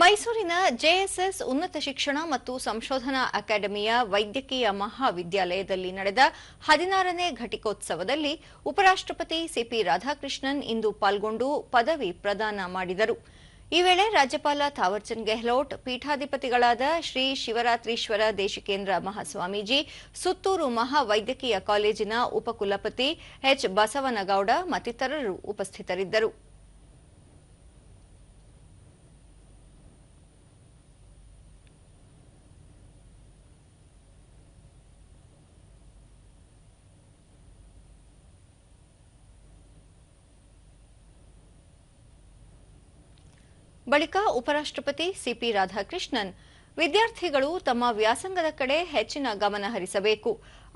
ಮೈಸೂರಿನ ಜೆಎಸ್ಎಸ್ ಉನ್ನತ ಶಿಕ್ಷಣ ಮತ್ತು ಸಂಶೋಧನಾ ಅಕಾಡೆಮಿಯ ವೈದ್ಯಕೀಯ ಮಹಾವಿದ್ಯಾಲಯದಲ್ಲಿ ನಡೆದ ಹದಿನಾರನೇ ಘಟಿಕೋತ್ಸವದಲ್ಲಿ ಉಪರಾಷ್ಟಪತಿ ಸಿಪಿ ರಾಧಾಕೃಷ್ಣನ್ ಇಂದು ಪಾಲ್ಗೊಂಡು ಪದವಿ ಪ್ರದಾನ ಮಾಡಿದರು. ಈ ವೇಳೆ ರಾಜ್ಯಪಾಲ ಥಾವರ್ಚಂದ್ ಗೆಹ್ಲೋಟ್, ಪೀಠಾಧಿಪತಿಗಳಾದ ಶ್ರೀ ಶಿವರಾತ್ರೀಶ್ವರ ದೇಶಿಕೇಂದ್ರ ಮಹಾಸ್ವಾಮೀಜಿ, ಸುತ್ತೂರು ಮಹಾವೈದ್ಯಕೀಯ ಕಾಲೇಜಿನ ಉಪಕುಲಪತಿ ಎಚ್ ಬಸವನಗೌಡ ಮತ್ತಿತರರು ಉಪಸ್ಥಿತರಿದ್ದರು. ಬಳಿಕ ಉಪರಾಷ್ಟ್ರಪತಿ ಸಿಪಿ ರಾಧಾಕೃಷ್ಣನ್, ವಿದ್ಯಾರ್ಥಿಗಳು ತಮ್ಮ ವ್ಯಾಸಂಗದ ಕಡೆ ಹೆಚ್ಚಿನ ಗಮನ ಹರಿಸಬೇಕು.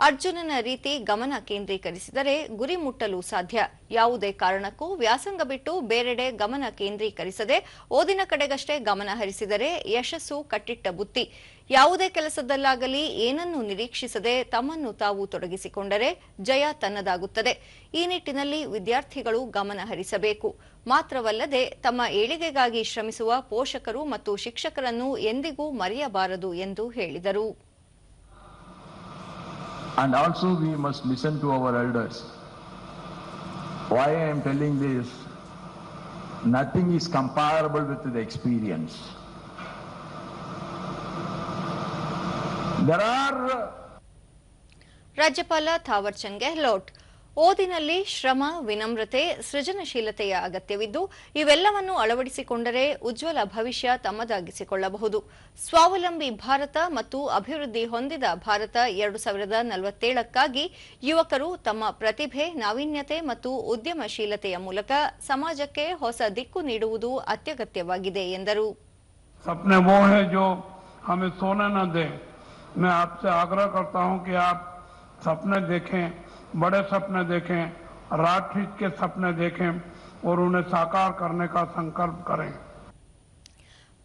ಅರ್ಜುನನ ರೀತಿ ಗಮನ ಕೇಂದ್ರೀಕರಿಸಿದರೆ ಗುರಿ ಮುಟ್ಟಲು ಸಾಧ್ಯ. ಯಾವುದೇ ಕಾರಣಕ್ಕೂ ವ್ಯಾಸಂಗ ಬಿಟ್ಟು ಬೇರೆಡೆ ಗಮನ ಕೇಂದ್ರೀಕರಿಸದೆ ಓದಿನ ಕಡೆಗಷ್ಟೇ ಗಮನ ಹರಿಸಿದರೆ ಯಶಸ್ಸು ಕಟ್ಟಿಟ್ಟ ಬುತ್ತಿ. ಯಾವುದೇ ಕೆಲಸದಲ್ಲಾಗಲಿ ಏನನ್ನು ನಿರೀಕ್ಷಿಸದೆ ತಮ್ಮನ್ನು ತಾವು ತೊಡಗಿಸಿಕೊಂಡರೆ ಜಯ ತನ್ನದಾಗುತ್ತದೆ ಈ ನಿಟ್ಟಿನಲ್ಲಿ ವಿದ್ಯಾರ್ಥಿಗಳು ಗಮನ ಹರಿಸಬೇಕು ಮಾತ್ರವಲ್ಲದೆ ತಮ್ಮ ಏಳಿಗೆಗಾಗಿ ಶ್ರಮಿಸುವ ಪೋಷಕರು ಮತ್ತು ಶಿಕ್ಷಕರನ್ನು ಎಂದಿಗೂ ಮರೆಯಬಾರದು ಎಂದು ಹೇಳಿದರು And also we must listen to our elders. Why I am telling this? Nothing is comparable with the experience. There are ರಾಜ್ಯಪಾಲ ಥಾವರ್ಚಂದ್ ಗೆಹ್ಲೋಟ್ ಓದಿನಲ್ಲಿ ಶ್ರಮ ವಿನಮ್ರತೆ ಸೃಜನಶೀಲತೆಯ ಅಗತ್ಯವಿದ್ದು ಇವೆಲ್ಲವನ್ನು ಅಳವಡಿಸಿಕೊಂಡರೆ ಉಜ್ವಲ ಭವಿಷ್ಯ ತಮ್ಮದಾಗಿಸಿಕೊಳ್ಳಬಹುದು. ಸ್ವಾವಲಂಬಿ ಭಾರತ ಮತ್ತು ಅಭಿವೃದ್ಧಿ ಹೊಂದಿದ ಭಾರತ ಎರಡು ಸಾವಿರದ ನಲವತ್ತೇಳಕ್ಕಾಗಿ ಯುವಕರು ತಮ್ಮ ಪ್ರತಿಭೆ ನಾವೀನ್ಯತೆ ಮತ್ತು ಉದ್ಯಮಶೀಲತೆಯ ಮೂಲಕ ಸಮಾಜಕ್ಕೆ ಹೊಸ ದಿಕ್ಕು ನೀಡುವುದು ಅತ್ಯಗತ್ಯವಾಗಿದೆ ಎಂದರು. सपने वो हैं जो हमें सोने न दें मैं आपसे आग्रह करता हूं कि आप सपने देखें बड़े सपने देखें रात खींच के सपने देखें और उन्हें साकार करने का संकल्प करें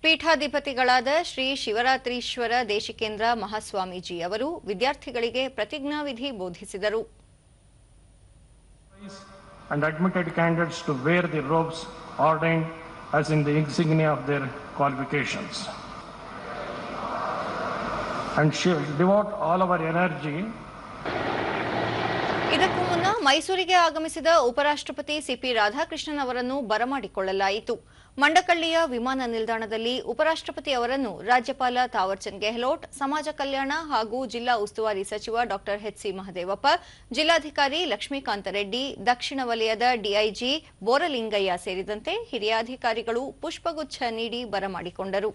ಪೀಠಾಧಿಪತಿಗಳಾದ ಶ್ರೀ ಶಿವರಾತ್ರೀಶ್ವರ ದೇಶಿಕೇಂದ್ರ ಮಹಾಸ್ವಾಮೀಜಿ ಅವರು ವಿದ್ಯಾರ್ಥಿಗಳಿಗೆ ಪ್ರತಿಜ್ಞಾವಿಧಿ ಬೋಧಿಸಿದರು and admitted candidates to wear the robes ordained as in the insignia of their qualifications. ಇದಕ್ಕೂ ಮುನ್ನ ಮೈಸೂರಿಗೆ ಆಗಮಿಸಿದ ಉಪರಾಷ್ಟಪತಿ ಸಿಪಿ ರಾಧಾಕೃಷ್ಣನ್ ಅವರನ್ನು ಬರಮಾಡಿಕೊಳ್ಳಲಾಯಿತು. ಮಂಡಕಳ್ಳಿಯ ವಿಮಾನ ನಿಲ್ದಾಣದಲ್ಲಿ ಉಪರಾಷ್ಟಪತಿ ಅವರನ್ನು ರಾಜ್ಯಪಾಲ ತಾವರ್ಚಂದ್ ಗೆಹ್ಲೋಟ್, ಸಮಾಜ ಕಲ್ಯಾಣ ಹಾಗೂ ಜಿಲ್ಲಾ ಉಸ್ತುವಾರಿ ಸಚಿವ ಡಾ ಎಚ್ಸಿ ಮಹದೇವಪ್ಪ, ಜಿಲ್ಲಾಧಿಕಾರಿ ಲಕ್ಷ್ಮೀಕಾಂತ ರೆಡ್ಡಿ, ದಕ್ಷಿಣ ವಲಯದ ಡಿಐಜಿ ಬೋರಲಿಂಗಯ್ಯ ಸೇರಿದಂತೆ ಹಿರಿಯ ಅಧಿಕಾರಿಗಳು ಪುಷ್ಪಗುಚ್ಛ ನೀಡಿ ಬರಮಾಡಿಕೊಂಡರು.